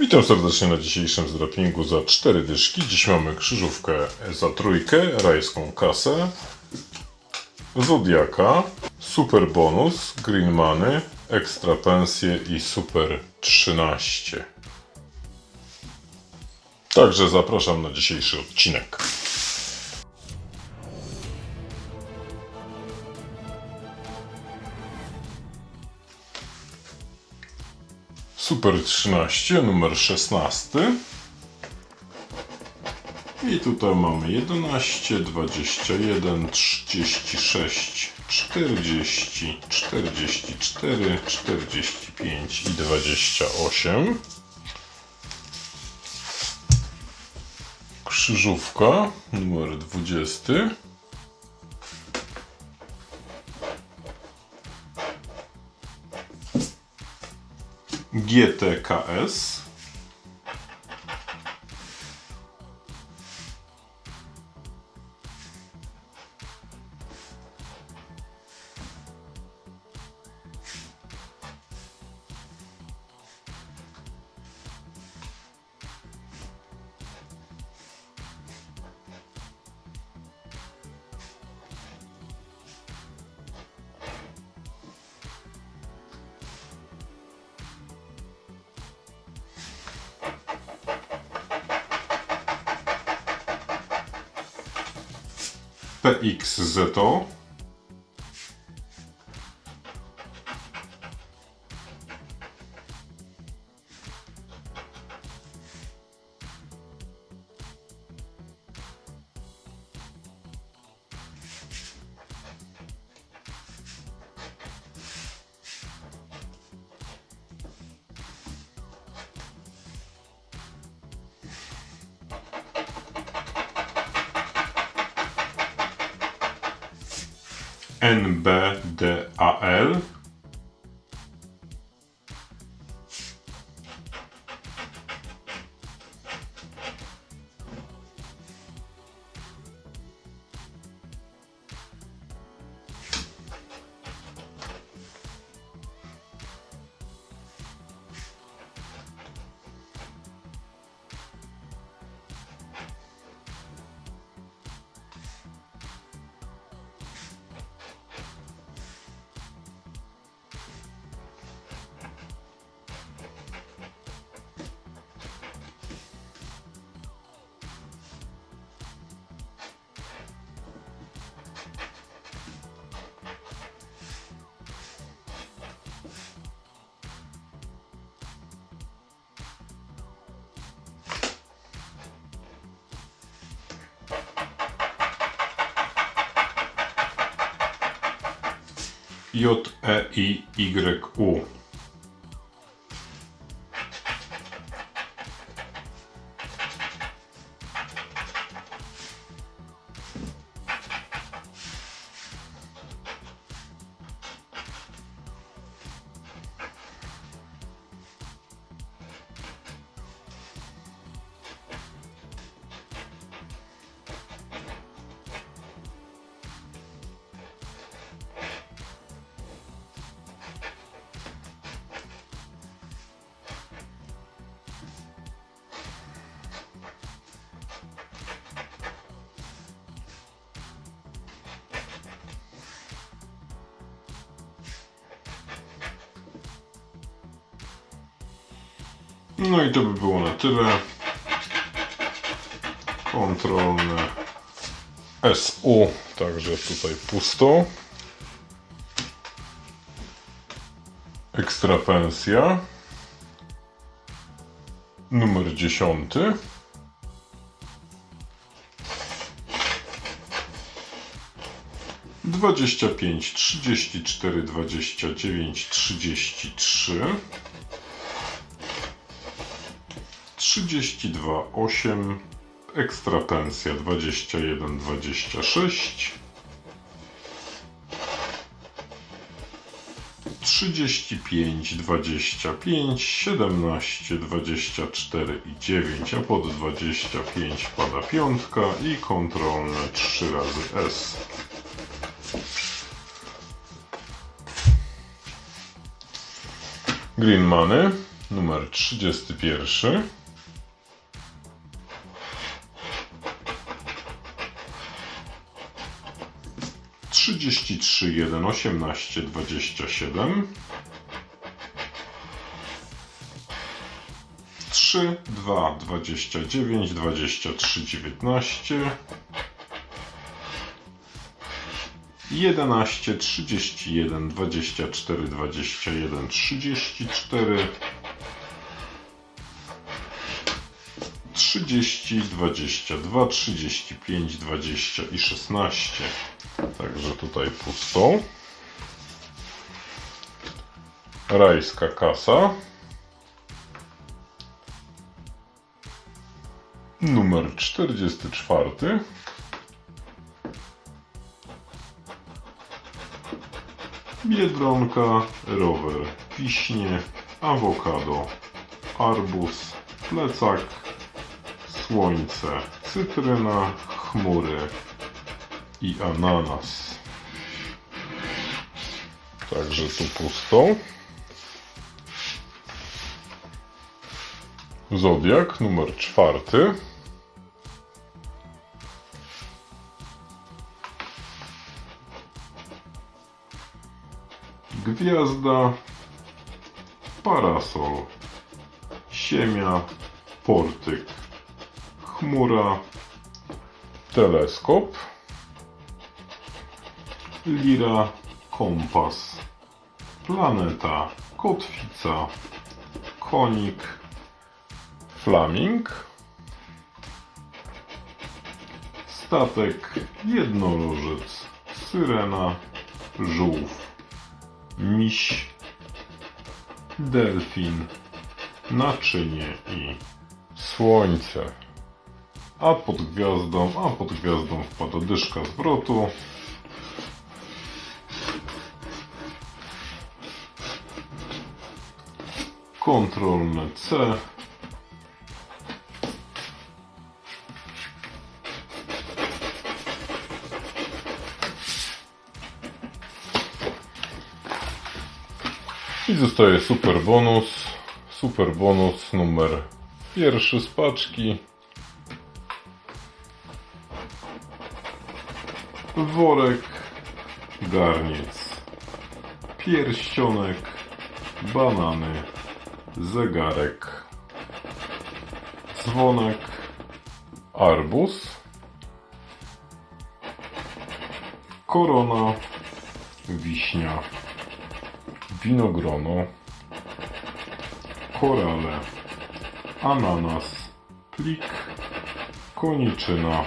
Witam serdecznie na dzisiejszym zdrapingu za 4 dyszki. Dziś mamy krzyżówkę za trójkę, rajską kasę, Zodiaka, super bonus, green money, ekstra pensje i super 13. Także zapraszam na dzisiejszy odcinek. Super 13, numer 16. I tutaj mamy 11, 21, 36, 40, 44, 45 i 28. Krzyżówka numer 20. GTKS. PXZO. NBDAL. JEIYU. No i to by było na tyle. Kontrolne SU, także tutaj pusto. Ekstra pensja. Numer 10. Dwadzieścia pięć, trzydzieści cztery, dwadzieścia dziewięć, trzydzieści trzy. 32, 8, ekstra pensja 21, 26, 35, 25, 17, 24 i 9, a pod 25 pada piątka i kontrolne 3 razy S. Green Money. numer 31. Trzydzieści trzy, jeden, osiemnaście, dwadzieścia siedem. Trzy, dwa, dwadzieścia dziewięć, dwadzieścia trzy, dziewiętnaście. 11, 31, 24, 21, 34, 30, 22, 35, 20 i 16. Także tutaj pusto. Rajska kasa. Numer 44. Biedronka, rower, wiśnie, awokado, arbuz, plecak, słońce, cytryna, chmury i ananas. Także tu pusto. Zodiak numer czwarty. Gwiazda, parasol, siemia, portyk, chmura, teleskop, lira, kompas, planeta, kotwica, konik, flaming, statek, jednorożec, syrena, żółw miś, delfin, naczynie i słońce. A pod gwiazdą, a pod gwiazdą wpada dyszka zwrotu. Kontrolne C. I zostaje super bonus. Super bonus numer pierwszy z paczki. Worek, garniec, pierścionek, banany, zegarek, dzwonek, arbuz, korona, wiśnia winogrono, korale, ananas, plik, koniczyna,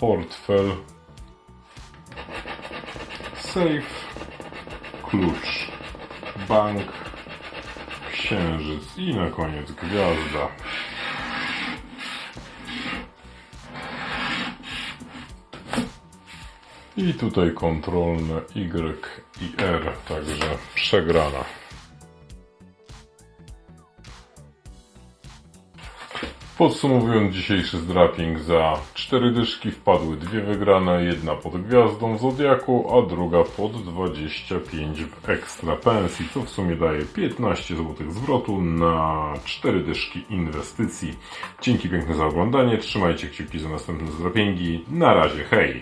portfel, sejf, klucz, bank, księżyc i na koniec gwiazda. I tutaj kontrolne Y i R, także przegrana. Podsumowując dzisiejszy zdraping, za 4 dyszki wpadły dwie wygrane, jedna pod gwiazdą Zodiaku, a druga pod 25 w ekstra pensji, co w sumie daje 15 zł zwrotu na 4 dyszki inwestycji. Dzięki piękne za oglądanie, trzymajcie kciuki za następne zdrapingi, na razie, hej!